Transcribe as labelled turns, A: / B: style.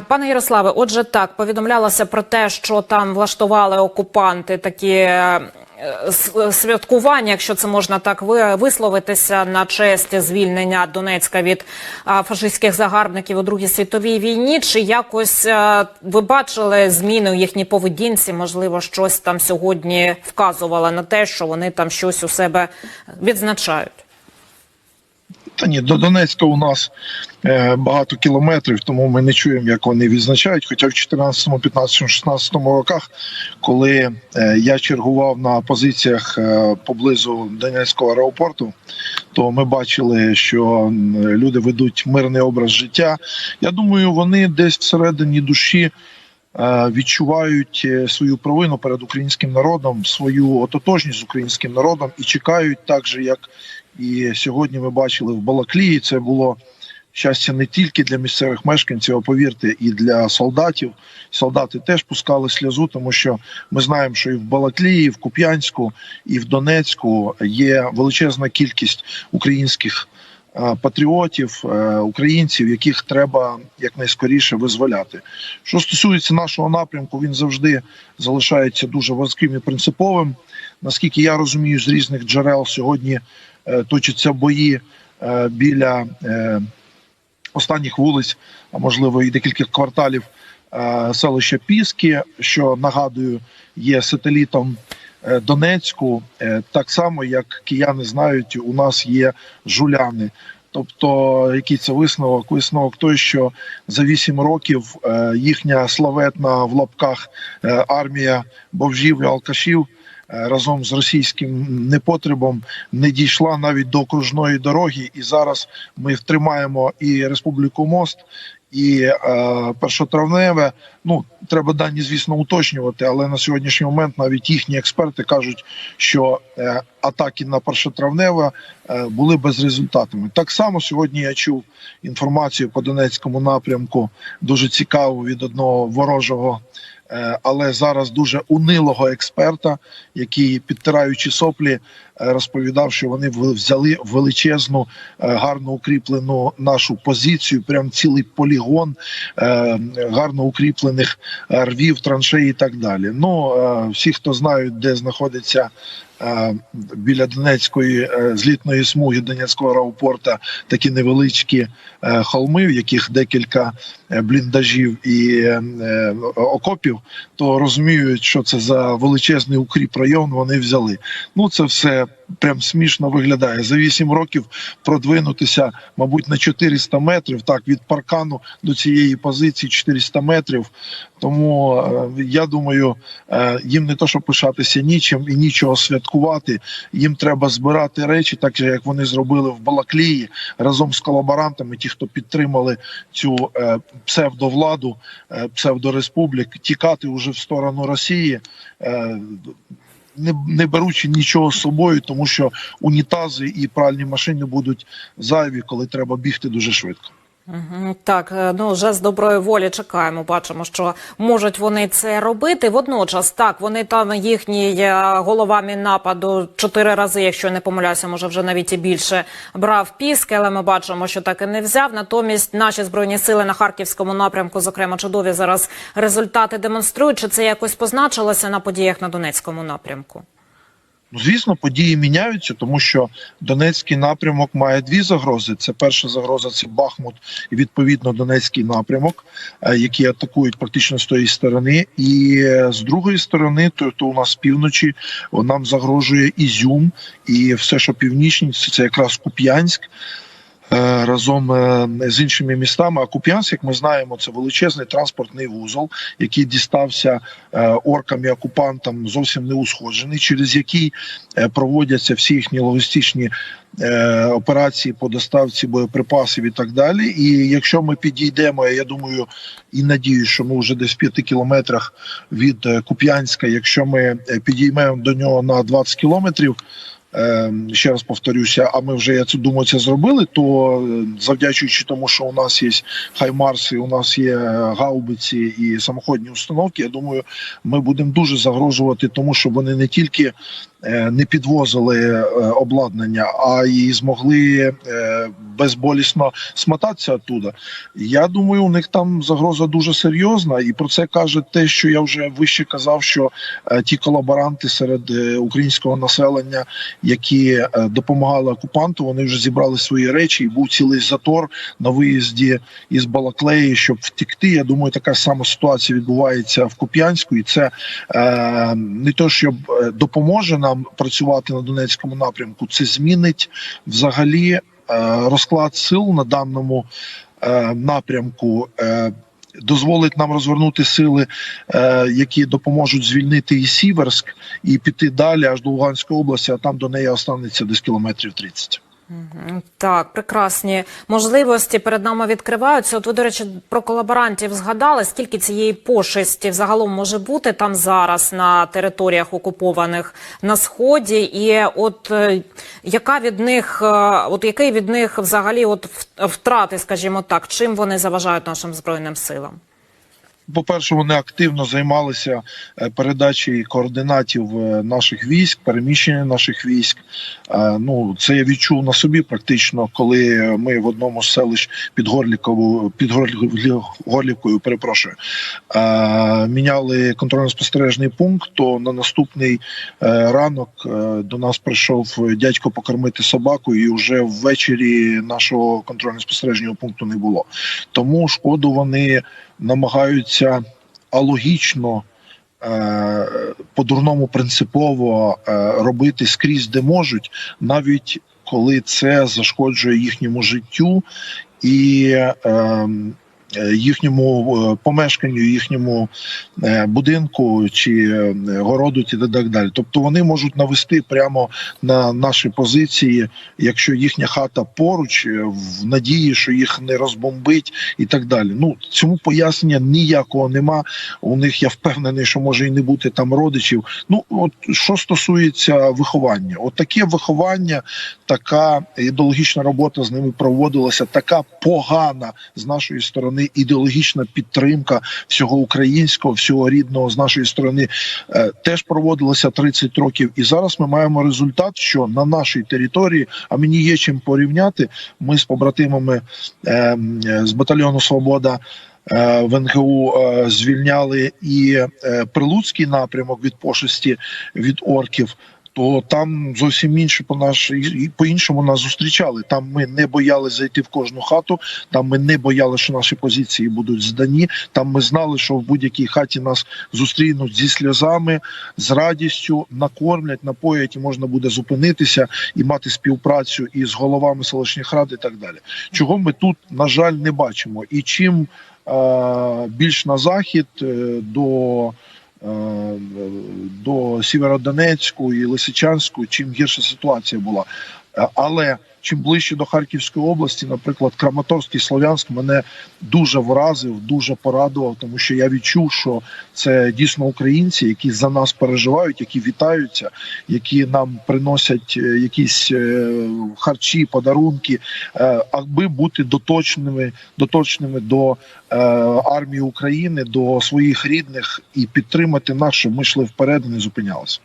A: Пане Ярославе, отже, так повідомлялося про те, що там влаштували окупанти такі е, святкування, якщо це можна так висловитися, на честь звільнення Донецька від фашистських загарбників у Другій світовій війні. Чи якось е, ви бачили зміни у їхній поведінці? Можливо, щось там сьогодні вказувало на те, що вони там щось у себе відзначають.
B: Та ні, до Донецька у нас е, багато кілометрів, тому ми не чуємо, як вони відзначають. Хоча в 14, 15, 16 роках, коли е, я чергував на позиціях е, поблизу Донецького аеропорту, то ми бачили, що люди ведуть мирний образ життя. Я думаю, вони десь всередині душі. Відчувають свою провину перед українським народом, свою ототожність з українським народом і чекають так же, як і сьогодні ми бачили в Балаклії. Це було щастя не тільки для місцевих мешканців, а повірте, і для солдатів. Солдати теж пускали сльозу, тому що ми знаємо, що і в Балаклії, і в Куп'янську, і в Донецьку є величезна кількість українських е, патріотів, е, українців, яких треба якнайскоріше визволяти. Що стосується нашого напрямку, він завжди залишається дуже важким і принциповим. Наскільки я розумію, з різних джерел сьогодні е, точаться бої е, біля е, останніх вулиць, а можливо і декілька кварталів селища Піски, що нагадую, є сателітом Донецьку. Так само, як кияни знають, у нас є жуляни. Тобто, який це висновок? Висновок той, що за вісім років їхня славетна в лапках армія бомжів і алкашів разом з російським непотребом не дійшла навіть до окружної дороги, і зараз ми втримаємо і Республіку Мост, і е, першотравневе. Ну треба дані, звісно, уточнювати, але на сьогоднішній момент навіть їхні експерти кажуть, що е, атаки на першотравневе е, були безрезультатними. Так само сьогодні я чув інформацію по Донецькому напрямку, дуже цікаву від одного ворожого. Е, Але зараз дуже унилого експерта, який підтираючи соплі, розповідав, що вони взяли величезну, е, гарно укріплену нашу позицію, прям цілий полігон е, гарно укріплених е, рвів, траншей і так далі. Ну всі, хто знають, де знаходиться. Біля Донецької злітної смуги Донецького аеропорта такі невеличкі холми, в яких декілька бліндажів і окопів, то розуміють, що це за величезний укріп район вони взяли. Ну це все прям смішно виглядає. За 8 років продвинутися, мабуть, на 400 метрів. Так, від паркану до цієї позиції 400 метрів. Тому е, я думаю, е, їм не то, що пишатися нічим і нічого святкувати. Їм треба збирати речі, так як вони зробили в Балаклії разом з колаборантами, ті, хто підтримали цю е, псевдовладу, псевдореспублік, тікати уже в сторону Росії. Не, не беручи нічого з собою, тому що унітази і пральні машини будуть зайві, коли треба бігти дуже швидко.
A: Так, е, ну вже з доброї волі чекаємо. Бачимо, що можуть вони це робити. Водночас, так вони там їхній е, голова Міннападу чотири рази, якщо не помиляюся, може вже навіть і більше брав піски, але ми бачимо, що так і не взяв. Натомість наші збройні сили на харківському напрямку, зокрема, чудові зараз результати демонструють. Чи це якось позначилося на подіях на Донецькому напрямку?
B: Звісно, події міняються, тому що Донецький напрямок має дві загрози. Це перша загроза це Бахмут і відповідно Донецький напрямок, е, які атакують практично з тої сторони. І е, з другої сторони, то, то у нас з півночі нам загрожує Ізюм і все, що північніше, це якраз Куп'янськ. Е, Разом е, з іншими містами, а Куп'янськ, як ми знаємо, це величезний транспортний вузол, який дістався е, оркам і окупантам зовсім не усходжений, через який проводяться всі їхні логістичні операції по доставці боєприпасів і так далі. І якщо ми підійдемо, я думаю і надію, що ми вже десь в п'яти кілометрах від Куп'янська, якщо ми підіймемо до нього на 20 кілометрів. Е, Ще раз повторюся, а ми вже я це думаю, це зробили. То е, завдячуючи тому, що у нас є хаймарси, у нас є е, гаубиці і самоходні установки. Я думаю, ми будемо дуже загрожувати тому, щоб вони не тільки не підвозили е, обладнання, а і змогли е, безболісно смотатися оттуда. Я думаю, у них там загроза дуже серйозна, і про це каже те, що я вже вище казав, що е, ті колаборанти серед е, українського населення, які е, допомагали окупанту, вони вже зібрали свої речі, і був цілий затор на виїзді із Балаклеї, щоб втікти. Я думаю, така сама ситуація відбувається в Куп'янську, і це е, не то, щоб е, допоможе нам працювати на Донецькому напрямку, це змінить взагалі е, розклад сил на даному е, напрямку. Е, Дозволить нам розвернути сили, які допоможуть звільнити і Сіверськ, і піти далі аж до Луганської області, а там до неї останеться десь кілометрів 30.
A: Так, прекрасні можливості перед нами відкриваються. От ви, до речі, про колаборантів згадали. Скільки цієї пошесті взагалом може бути там зараз на територіях окупованих на сході? І от е, яка від них, е, от який від них взагалі от втрати, скажімо так, чим вони заважають нашим збройним силам?
B: По-перше, вони активно займалися е, передачею координатів е, наших військ, переміщення наших військ. Е, Ну, це я відчув на собі практично, коли ми в одному з селищ під Горлікову, під Горлі- Горлівкою, перепрошую, міняли контрольно-спостережний пункт. То на наступний ранок до нас прийшов дядько покормити собаку, і вже ввечері нашого контрольно-спостережного пункту не було. Тому шкоду вони намагаються алогічно, е, по-дурному принципово е, робити скрізь, де можуть, навіть коли це зашкоджує їхньому життю. І е, е, їхньому е, помешканню, їхньому е, будинку чи е, городу, і так далі. Тобто вони можуть навести прямо на наші позиції, якщо їхня хата поруч, е, в надії, що їх не розбомбить і так далі. Ну цьому пояснення ніякого нема. У них я впевнений, що може і не бути там родичів. Ну от що стосується виховання, от таке виховання, така ідеологічна робота з ними проводилася, така погана з нашої сторони ідеологічна підтримка всього українського, всього рідного з нашої сторони е, теж проводилася 30 років. І зараз ми маємо результат, що на нашій території, а мені є чим порівняти. Ми з побратимами е, з батальйону Свобода. е, В НГУ звільняли і Прилуцький напрямок від пошесті від орків. То там зовсім інше по наш і по іншому нас зустрічали. Там ми не боялися зайти в кожну хату. Там ми не боялися, що наші позиції будуть здані. Там ми знали, що в будь-якій хаті нас зустрінуть зі сльозами, з радістю, накормлять, напоять, і можна буде зупинитися і мати співпрацю із головами селищних рад і так далі. Чого ми тут, на жаль, не бачимо. І чим е, більш на захід е, до. Е, До Сєвєродонецьку і Лисичанську, чим гірша ситуація була. Е, Але чим ближче до Харківської області, наприклад, Краматорськ і Слов'янськ мене дуже вразив, дуже порадував, тому що я відчув, що це дійсно українці, які за нас переживають, які вітаються, які нам приносять е, якісь е, харчі, подарунки, е, аби бути доточними, доточними до армії України, до своїх рідних і підтримати нас, щоб ми йшли вперед і не зупинялися.